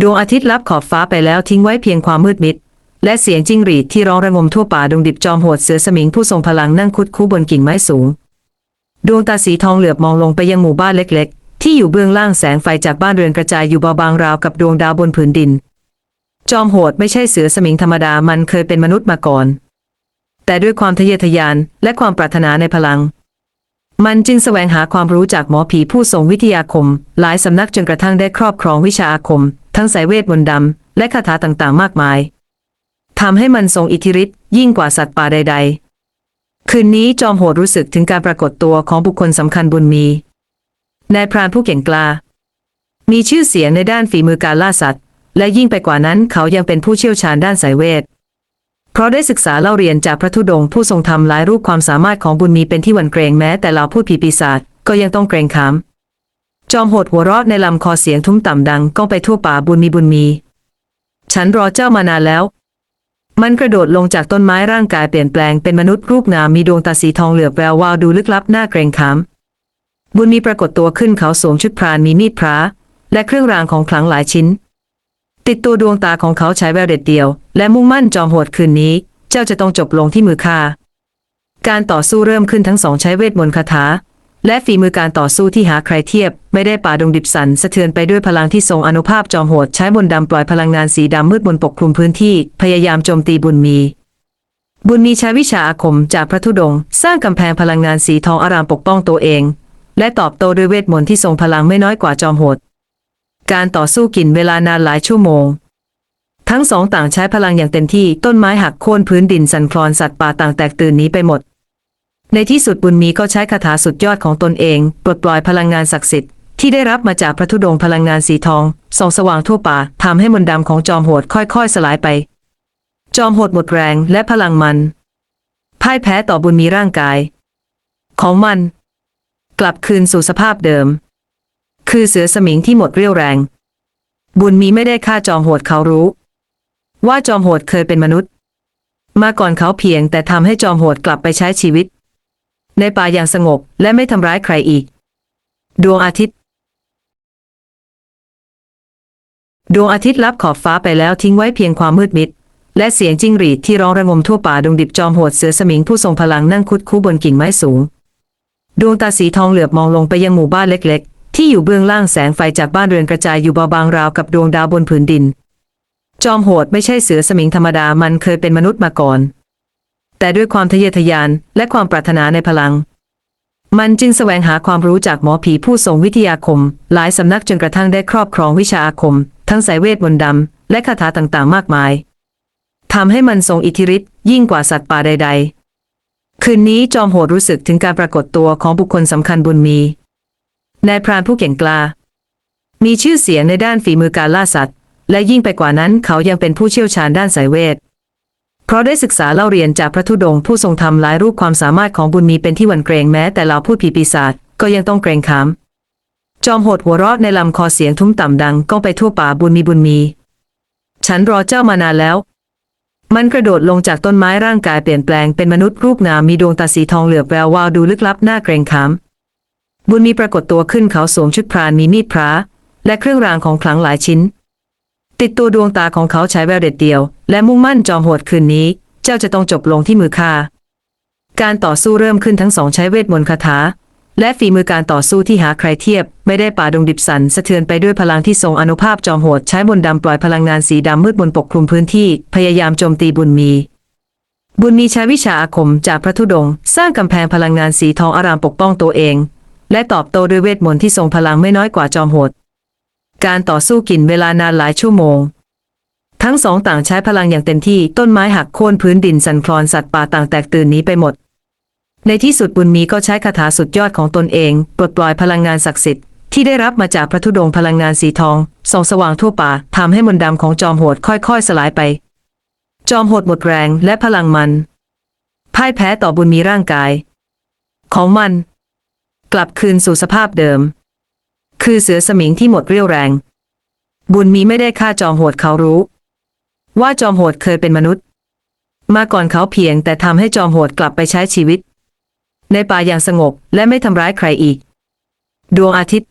ดวงอาทิตย์ลับขอบฟ้าไปแล้วทิ้งไว้เพียงความมืดมิด และเสียงจิ้งหรีดที่ร้องระงมทั่วป่าดงดิบจอมโหดเสือสมิงผู้ทรงพลังนั่งคุดคู่บนกิ่งไม้สูง ดวงตาสีทองเหลือบมองลงไปยังหมู่บ้านเล็ก ๆ ที่อยู่เบื้องล่างแสงไฟจากบ้านเรือนกระจายอยู่เบาบางราวกับดวงดาวบนผืนดิน จอมโหดไม่ใช่เสือสมิงธรรมดามันเคยเป็นมนุษย์มาก่อน แต่ด้วยความทะเยอทะยานและความปรารถนาในพลัง มันจึงแสวงหาความรู้จากหมอผีผู้ทรงวิทยาคม หลายสำนักจนกระทั่งได้ครอบครองวิชาอาคม ทั้งสายเวทมนต์ดำ และคาถาต่างๆ มากมายทำให้มันทรงอิทธิฤทธิ์ยิ่งกว่าสัตว์ป่าใด ๆ คืนนี้จอมโหดรู้สึกถึงการปรากฏตัวของบุคคลสำคัญบุญมีนายพรานผู้เก่งกล้า มีชื่อเสียงในด้านฝีมือการล่าสัตว์ และยิ่งไปกว่านั้นเขายังเป็นผู้เชี่ยวชาญด้านสายเวท เพราะได้ศึกษาเล่าเรียนจากพระธุดงค์ผู้ทรงทำหลายรูปความสามารถของบุญมีเป็นที่หวั่นเกรงแม้แต่เราพูดผีปีศาจก็ยังต้องเกรงขามจอมโหดหัวเราะในลำคอเสียงทุ้มต่ำดังก้องไปทั่วป่าบุญมีบุญมี ฉันรอเจ้ามานานแล้ว มันกระโดดลงจากต้นไม้ร่างกายเปลี่ยนแปลงเป็นมนุษย์รูปงามมีดวงตาสีทองเหลือบแวววาวดูลึกลับน่าเกรงขาม บุญมีปรากฏตัวขึ้นเขาสวมชุดพรานมีมีดพระและเครื่องรางของขลังหลายชิ้น ติดตัวดวงตาของเขาใช้แววเด็ดเดียว และมุ่งมั่นจอมโหดคืนนี้ เจ้าจะต้องจบลงที่มือข้าการต่อสู้เริ่มขึ้นทั้งสองใช้เวทมนต์คาถา และฝีมือการต่อสู้ที่หาใครเทียบ ไม่ได้ป่าดงดิบสันสะเทือนไปด้วยพลังที่ทรงอนุภาพจอมโหดใช้มนดำปล่อยพลังงานสีดำมืดบนปกคลุมพื้นที่ พยายามโจมตีบุญมี บุญมีใช้วิชาอาคมจากพระธุดงค์สร้างกำแพงพลังงานสีทองอารามปกป้องตัวเอง และตอบโต้ด้วยเวทมนต์ที่ทรงพลังไม่น้อยกว่าจอมโหด การต่อสู้กินเวลานานหลายชั่วโมง ทั้งสองต่างใช้พลังอย่างเต็มที่ต้นไม้หักโค่นพื้นดินสั่นคลอนสัตว์ป่าต่างแตกตื่นหนีไปหมด ในที่สุดบุญมีก็ใช้คาถาสุดยอดของตนเอง ปลดปล่อยพลังงานศักดิ์สิทธิ์ที่ได้รับมาจากพระธุดงค์พลังงานสีทองส่องสว่างทั่วป่าทำให้มนต์ดำของจอมโหดค่อยๆ สลายไป จอมโหดหมดแรงและพลังมันพ่ายแพ้ต่อบุญมีร่างกาย ของมัน กลับคืนสู่สภาพเดิม คือเสือสมิงที่หมดเรี่ยวแรง บุญมีไม่ได้ฆ่าจอมโหดเขารู้ ว่าจอมโหดเคยเป็นมนุษย์ มาก่อนเขาเพียงแต่ทำให้จอมโหดกลับไปใช้ชีวิต ในป่าอย่างสงบและไม่ทำร้ายใครอีก ดวงอาทิตย์ ดวงอาทิตย์ลับขอบฟ้าไปแล้วทิ้งไว้เพียงความมืดมิด และเสียงจิ้งหรีดที่ร้องระงมทั่วป่าดงดิบจอมโหดเสือสมิงผู้ทรงพลังนั่งคุดคู่บนกิ่งไม้สูง ดวงตาสีทองเหลือบมองลงไปยังหมู่บ้านเล็ก ๆ ที่อยู่เบื้องล่างแสงไฟจากบ้านเรือนกระจายอยู่เบาบางราวกับดวงดาวบนผืนดิน จอมโหดไม่ใช่เสือสมิงธรรมดามันเคยเป็นมนุษย์มาก่อน แต่ด้วยความทะเยอทะยานและความปรารถนาในพลัง มันจึงแสวงหาความรู้จากหมอผีผู้ทรงวิทยาคม หลายสำนักจนกระทั่งได้ครอบครองวิชาอาคม ทั้งสายเวทมนต์ดำและคาถาต่างๆ มากมายทำให้มันทรงอิทธิฤทธิ์ยิ่งกว่าสัตว์ป่าใด ๆ คืนนี้จอมโหดรู้สึกถึงการปรากฏตัวของบุคคลสำคัญบุญมีนายพรานผู้เก่งกล้ามีชื่อเสียงในด้านฝีมือการล่าสัตว์ และยิ่งไปกว่านั้นเขายังเป็นผู้เชี่ยวชาญด้านสายเวท เพราะได้ศึกษาเล่าเรียนจากพระธุดงค์ผู้ทรงทำหลายรูปความสามารถของบุญมีเป็นที่หวั่นเกรงแม้แต่เราพูดผีปีศาจก็ยังต้องเกรงขาม จอมโหดหัวเราะในลำคอเสียงทุ้มต่ำดังก้องไปทั่วป่าบุญมีบุญมี ฉันรอเจ้ามานานแล้ว มันกระโดดลงจากต้นไม้ร่างกายเปลี่ยนแปลงเป็นมนุษย์รูปงามมีดวงตาสีทองเหลือบแวววาวดูลึกลับน่าเกรงขาม บุญมีปรากฏตัวขึ้นเขาสวมชุดพรานมีมีดพระและเครื่องรางของขลังหลายชิ้น ติดตัวดวงตาของเขาใช้แววเด็ดเดียว และมุ่งมั่นจอมโหดคืนนี้ เจ้าจะต้องจบลงที่มือข้าการต่อสู้เริ่มขึ้นทั้งสองใช้เวทมนต์คาถา และฝีมือการต่อสู้ที่หาใครเทียบ ไม่ได้ป่าดงดิบสันสะเทือนไปด้วยพลังที่ทรงอนุภาพจอมโหดใช้มนดำปล่อยพลังงานสีดำมืดบนปกคลุมพื้นที่ พยายามโจมตีบุญมีบุญมีใช้วิชาอาคมจากพระธุดงค์สร้างกำแพงพลังงานสีทองอารามปกป้องตัวเอง และตอบโต้ด้วยเวทมนต์ที่ทรงพลังไม่น้อยกว่าจอมโหด การต่อสู้กินเวลานานหลายชั่วโมง ทั้งสองต่างใช้พลังอย่างเต็มที่ต้นไม้หักโค่นพื้นดินสั่นคลอนสัตว์ป่าต่างแตกตื่นหนีไปหมด ในที่สุดบุญมีก็ใช้คาถาสุดยอดของตนเอง ปลดปล่อยพลังงานศักดิ์สิทธิ์ที่ได้รับมาจากพระธุดงค์พลังงานสีทองส่องสว่างทั่วป่าทำให้มนต์ดำของจอมโหดค่อยๆ สลายไป จอมโหดหมดแรงและพลังมันพ่ายแพ้ต่อบุญมีร่างกาย ของมัน กลับคืนสู่สภาพเดิม คือเสือสมิงที่หมดเรี่ยวแรง บุญมีไม่ได้ฆ่าจอมโหดเขารู้ ว่าจอมโหดเคยเป็นมนุษย์ มาก่อนเขาเพียงแต่ทำให้จอมโหดกลับไปใช้ชีวิต ในป่าอย่างสงบและไม่ทำร้ายใครอีก ดวงอาทิตย์